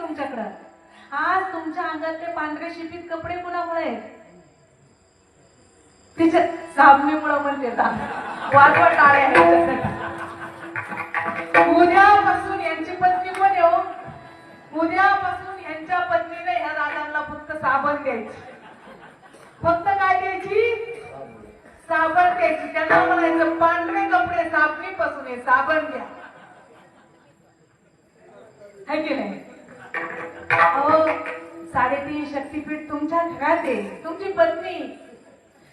तुमच्याकडं. आज तुमच्या अंगातले पांढरे शिपीत कपडे कुणामुळे तिच्या साबणीमुळे म्हणते वाजवा टाळे उद्यापासून यांची पत्नी पण येऊ. उद्यापासून यांच्या पत्नीने ह्या दादांना फक्त साबण द्यायची. फक्त काय द्यायची? साबण द्यायची. त्यांना म्हणायचं पांढरे कपडे साबणीपासून आहे साबण द्या है की नाही? अहो साडेतीन शक्तीपीठ तुमच्या घरात आहे. तुमची पत्नी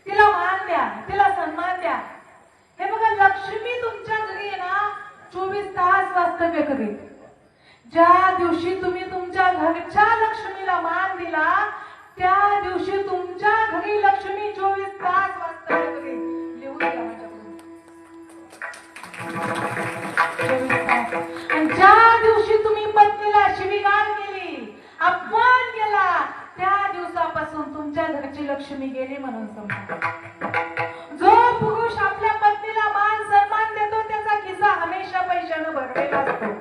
तिला मान द्या तिला सन्मान द्या. हे बघा लक्ष्मी तुमच्या घरी ना चोवीस तास वास्तव्य करेल ज्या दिवशी तुम्ही तुमच्या घरच्या लक्ष्मीला मान दिला त्या दिवशी तुमच्या घरी लक्ष्मी चोवीस तास वास्तव्य करेल लक्ष्मी गेली म्हणून समजा जो पुरुष आपल्या पत्नीला मान सन्मान देतो त्याचा खिसा हमेशा पैशानं भरलेला असतो.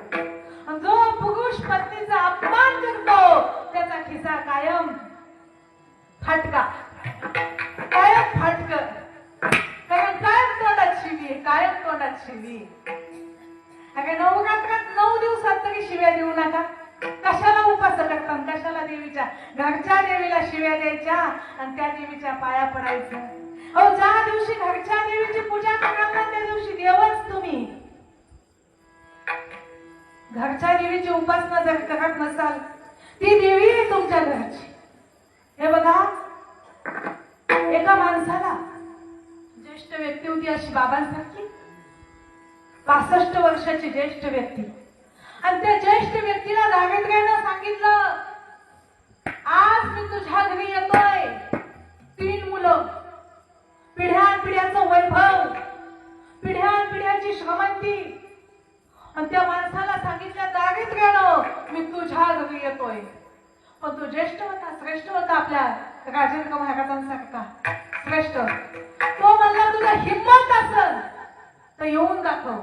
देवीच्या घरच्या देवीला शिव्या द्यायच्या आणि त्या देवीच्या पाया पडायचं. अहो ज्या दिवशी घरच्या देवीची पूजा करणार ना त्या दिवशी देवच तुम्ही. घरच्या देवीची उपासना जर करत नसाल ती देवी आहे तुमच्या घरची. हे बघा एका माणसाला ज्येष्ठ व्यक्ती होती अशी बाबांसारखी पासष्ट वर्षाची ज्येष्ठ व्यक्ती. आणि त्या ज्येष्ठ व्यक्तीला दारिद्र्यानं सांगितलं आज मी तुझ्या घरी येतोय. तीन मुलं. पिढ्यान पिढ्याचं वैभव. पिढ्यान पिढ्याची श्रमंती. आणि त्या माणसाला सांगितल्या जागेत दारिद्र्यानं मी तुझ्या घरी येतोय. पण तो ज्येष्ठ होता श्रेष्ठ होता आपल्या राजेंद्र महाराजांसारखा. श्रेष्ठ. तो म्हणला तुझा हिंमत असल तर येऊन दाखव.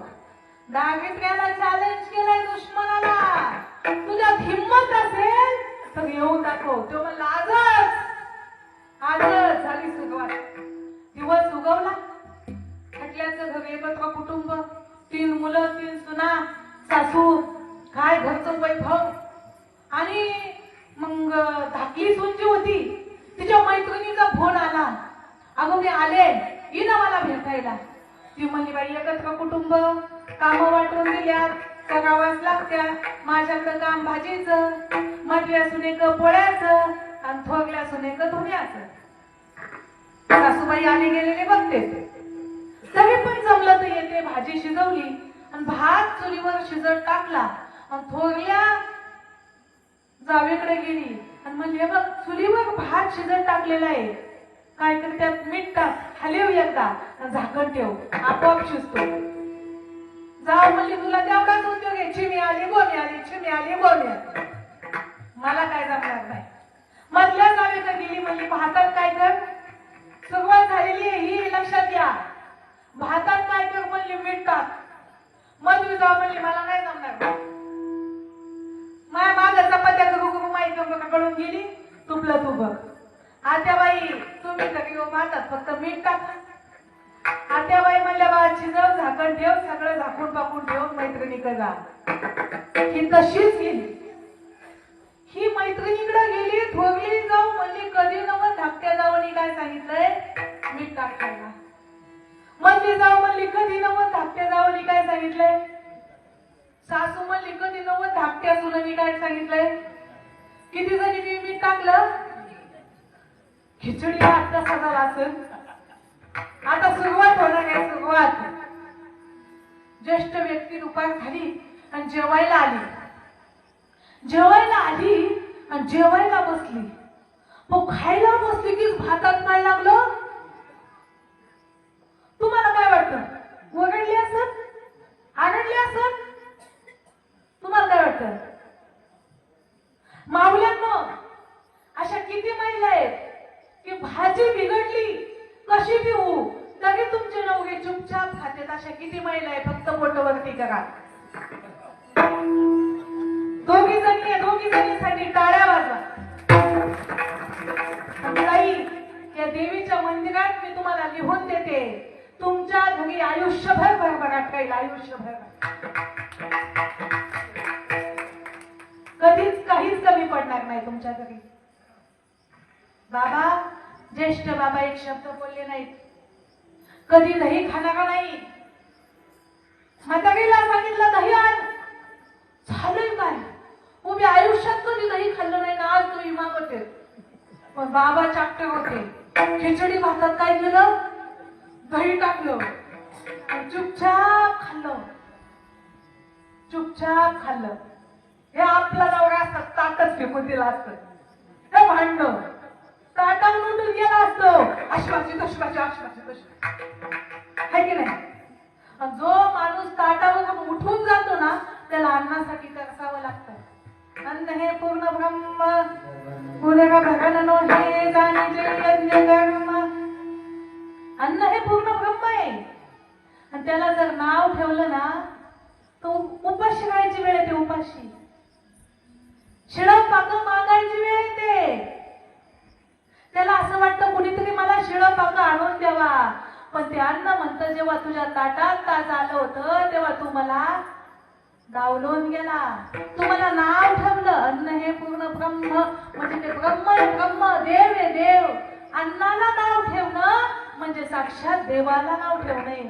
दारिद्र्याला चॅलेंज केलाय दुश्मनाला. तुझ्यात हिंमत असेल तर येऊन दाखव. तो म्हणला आजच! आजच झाली सुरुवात. दिवस उगवला. खटल्याचं घर एकत्र कुटुंब. तीन मुलं तीन सुना सासू काय घरचं वैभव. आणि मग धाकली सून जी होती. तिच्या मैत्रिणीचा फोन आला. अगं मी आले. ये ना मला भेटायला. ती म्हणली बाई एकत्र कुटुंब. कामं वाटून दिल्यात. करावाच लागत्या. माझ्याकडं काम भाजीचं मधल्या सुनेक पोळ्याचं आणि थोगल्या सुनेक धुण्याचं. सासूबाई आले गेलेले बघते. तरी पण जमलं तर येते भाजी शिजवली. आणि भात चुलीवर शिजत टाकला आणि थोरल्या जावेकडे गेली. आणि म्हणजे बघ चुलीवर भात शिजत टाकलेला आहे. काय तर त्यात मीठ टाक हलव एकदा आणि झाकण ठेव. आपोआप शिजतो. जाऊ म्हणली तुला तेवढाच उद्योग आहे. चिमी आली गोमी आली चिमी आली गोमी आली. मला काय जमणार नाही. मधल्या जावे तर गेली म्हणली भातात काय कर सुरुवात झालेली आहे ही लक्षात घ्या. भातात काय कर म्हणली मीठ टाक मधली जाऊ म्हणली मला नाही जमणार. माया माग चपात्या करू करू माई कळून गेली. तुपलं तू बघ. आत्याबाई तुम्ही सगळी भातात फक्त मीठ टाक आत्याबाई म्हणल्या बा शिजव झाकण ठेव सगळं झाकून पाकून ठेव मैत्रिणीकडे जा. ही तशीच गेली. ही मैत्रिणीकडे गेली थोरली जाऊ म्हणली कधी नव धाकट्या जाऊनी काय सांगितलंय? मीठ टाकायला. म्हणली जाऊ म्हणली कधी नव धाकट्या जाऊनी काय सांगितलंय? सासू म्हणली कधी नव धाकट्या सुनानी काय सांगितलंय? किती जणी मी मीठ टाकलं? खिचडी आता सजाला असेल आता सुरुवात होणार आहे सुरुवात. ज्येष्ठ व्यक्ती दुपार झाली आणि जेवायला आली. जेवायला आली आणि जेवायला बसली. मग खायला बसली की भातात काय लागलं? तुम्हाला काय वाटतं? वगडली असत आरडली असत तुम्हाला काय वाटतं? माऊल्यांनो अशा किती महिला आहेत की भाजी बिघडली? कशी पिऊ तरी तुमचे नवगे चुपचाप खात्यात अशा किती महिला आहे फक्त पोटवरती करा. दोघी जणी आहे दोघी जणीसाठी टाळ्या वाजवा. ताई या देवीच्या मंदिरात मी तुम्हाला लिहून देते तुमच्या घरी आयुष्यभर भरभराट काही आयुष्यभर. कधीच काहीच कमी पडणार नाही तुमच्या घरी. बाबा ज्येष्ठ बाबा एक शब्द बोलले नाहीत. कधी दही खाणारा नाही? म्हातारीला सांगितलं दही आण. झालंय काय? उभी आयुष्यात कधी दही खाल्लं नाही ना आज तो इमाम होते पण बाबा चाकटे होते. खिचडी भातात काय केलं? दही टाकलं. आणि चुपचाप खाल्लं. चुपचाप खाल्लं. हे आपला नवरा असतात ताकद फेकून दिला असत. हे भांडण. ताटावर उठून गेला असतो. अश्वाची तश्वाची अश्वाची आहे की नाही? जो माणूस ताटावर उठून जातो ना त्याला अन्नासाठी तरसावं लागतं. अन्न हे पूर्ण ब्रह्म. उदका भगवानो हे जाणीचे यज्ञ कर्म. अन्न हे पूर्ण ब्रह्म आहे. आणि त्याला जर नाव ठेवलं ना तो उपाशी राहायची वेळ येते उपाशी. जेव्हा तुझ्या ताटात ताज आलं होतं तेव्हा तू मला डावलून गेला. तू मला नाव ठेवलं अन्न हे पूर्ण ब्रह्म म्हणजे ते ब्रह्म ब्रह्म देव हे देव. अन्नाला नाव ठेवणं म्हणजे साक्षात देवाला नाव ठेवणे.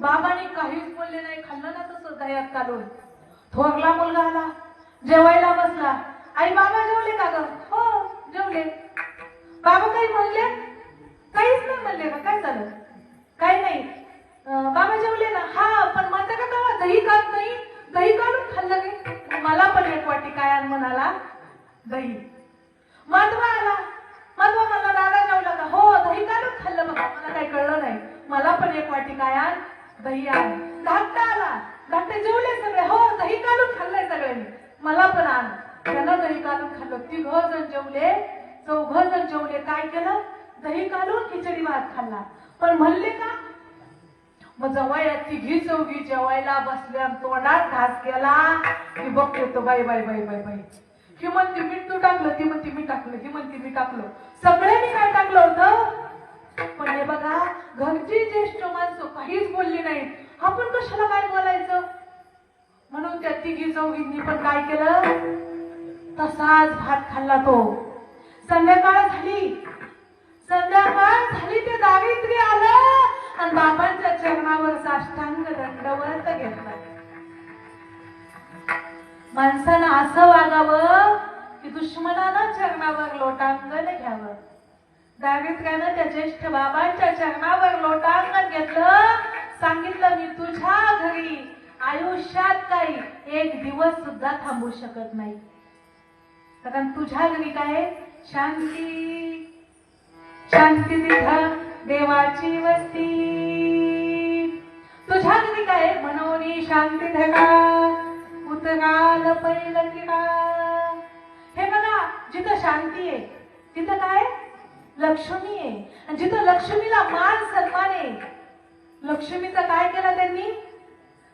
बाबाने काहीच बोलले नाही खाल्लं ना तसं दह्यात काढून. थोरला मुलगा आला जेवायला बसला. आई बाबा जेवले का ग? हो जेवले. बाबा काही म्हणले काहीच नाही म्हणले का? काय झालं? दही माधवा आला माधवा मला दादा जेवला का हो दही काढून खाल्लं बघा? मला काही कळलं नाही. मला पण एक वाटी काय आण दही आण. धाकटा आला. धाकटे जेवले सगळे. हो दही काढून खाल्लंय सगळ्यांनी? मला पण आण. त्यांना दही काढून खाल्लं? तिघ जण जेवले. चौघ जण जेवले. काय केलं? दही काढून खिचडी भात खाल्ला. पण म्हणले का? मग जेव्हा या तिघी चौघी जेवायला बसल्या तोंडात घास केला की बघते तो बाई बाई बाई बाई बाई. ही म्हणते मीठ तू टाकलं ती म्हणते मी टाकलं ही म्हणते मी टाकलं. सगळ्यांनी काय टाकलं होतं? पण हे बघा घरची ज्येष्ठ माणसं काहीच बोलली नाही आपण कशाला काय बोलायचं? म्हणून त्या तिघी चौघींनी पण काय केलं? तसाच भात खाल्ला तो. संध्याकाळ झाली. संध्याकाळ झाली ते दावित्री आलं. आणि बाबांच्या चरणावर साष्टांग दंडवत घेतला. माणसानं असं वागावं की दुश्मनानं चरणावर लोटांगण घ्यावं. दारिद्र्यानं त्या ज्येष्ठ बाबांच्या चरणावर लोटांगण घेतलं. सांगितलं मी तुझ्या घरी आयुष्यात काही एक दिवस सुद्धा थांबू शकत नाही. कारण तुझ्या घरी काय? शांती. शांती तिथं देवाची वस्ती. तुझ्या घरी काय? म्हणून शांती धगा उतराल पहिलं किरा हे बघा जिथं शांती आहे तिथं काय? लक्ष्मी आहे. आणि जिथं लक्ष्मीला मान सन्मान आहे लक्ष्मीचा काय केला त्यांनी?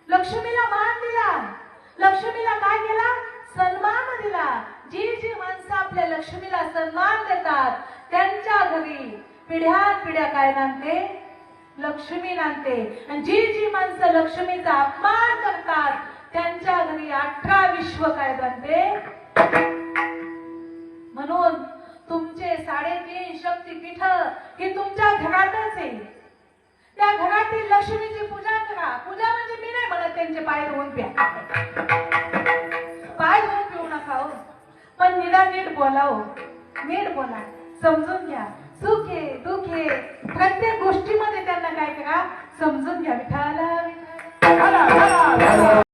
लक्ष्मीला मान दिला. लक्ष्मीला काय केला? सन्मान दिला. जी जी माणसं आपल्या लक्ष्मीला सन्मान देतात त्यांच्या घरी पिढ्या पिढ्या काय नांदते? लक्ष्मी नांदते. आणि जी जी माणसं लक्ष्मीचा अपमान करतात त्यांच्या घरी अठरा विश्व काय बनते? म्हणून तुमचे साडेतीन शक्तीपीठ ही तुमच्या घरातच आहे. त्या घरातील लक्ष्मीची पूजा करा. पूजा म्हणजे मी नाही म्हणत त्यांचे पाय धुवून प्या. पाय धुवून पिऊ नका हो. पण निदान नीट बोला हो नीट बोला. समजून घ्या. सुखे दुखे प्रत्येक गोष्टीमध्ये त्यांना काय करा? समजून घ्या. विठाल